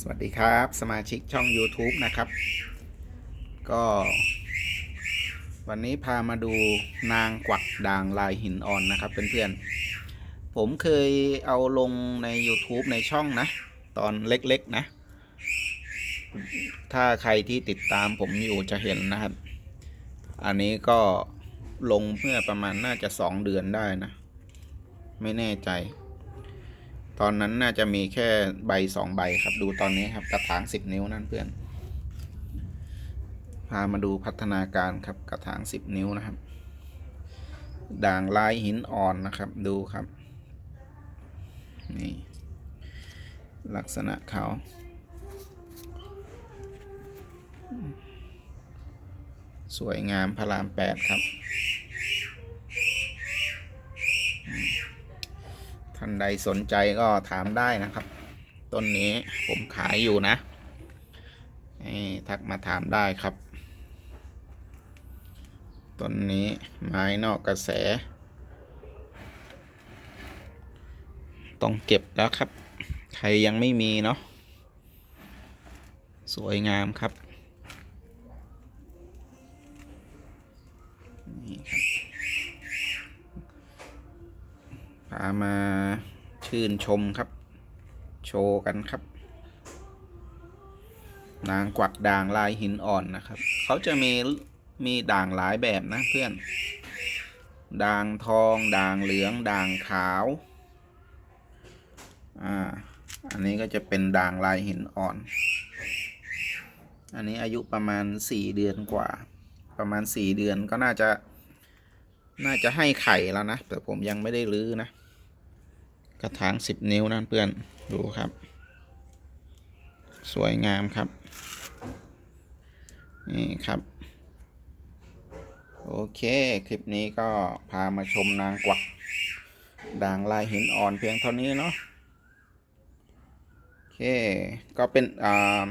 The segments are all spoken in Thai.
สวัสดีครับ สมาชิกช่อง YouTube นะครับ ก็ วันนี้พามาดูนางกวักด่างลายหินอ่อนนะครับเพื่อนๆ ผมเคยเอาลงใน YouTube ในช่องนะ ตอนเล็กๆนะ ถ้าใครที่ติดตามผมอยู่จะเห็นนะครับ อันนี้ก็ลงเมื่อประมาณน่าจะสองเดือนได้นะ ไม่แน่ใจ ตอนนั้นน่าจะมีแค่ใบสองใบครับ ดูตอนนี้ครับกระถางสิบนิ้วนั่นเพื่อน พามาดูพัฒนาการครับกระถางสิบนิ้วนะครับ ด่างลายหินอ่อนนะครับ ดูครับ นี่ ลักษณะเขาสวยงามพระรามแปดครับานใดสนใจก็ถามได้นะครับ ต้นนี้ผมขายอยู่นะทักมาถามได้ครับ ต้นนี้ไม้นอกกระแส ต้องเก็บแล้วครับ ใครยังไม่มีเนาะ สวยงามครับ นี่ครับ พามาชื่นชมครับ โชว์กันครับ นางกวักด่างลายหินอ่อนนะครับ เขาจะมีมีด่างหลายแบบนะเพื่อน ด่างทอง ด่างเหลือง ด่างขาว อ่า อันนี้ก็จะเป็นด่างลายหินอ่อน อันนี้อายุประมาณสี่เดือนกว่า ประมาณสี่เดือนก็น่าจะ น่าจะให้ไข่แล้วนะ แต่ผมยังไม่ได้รื้อนะ กระถางสิบนิ้วนั่นเพื่อนดูครับ สวยงามครับ นี่ครับ โอเค คลิปนี้ก็พามาชมนางกวัก ด่างลายหินอ่อนเพียงเท่านี้เนาะโอเค ก็เป็น อ่า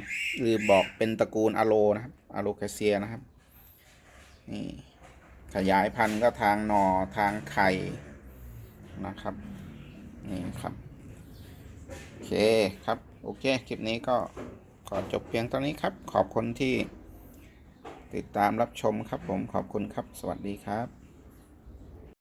ลืมบอกเป็นตระกูลอะโลนะครับอะโลแคเซียนะครับ นี่ขยายพันธุ์ก็ทางหนอทางไข่นะครับ นี่ครับ โอเคครับ โอเค คลิปนี้ก็ขอจบเพียงเท่านี้ครับ ขอบคุณที่ติดตามรับชมครับผมขอบคุณครับ สวัสดีครับ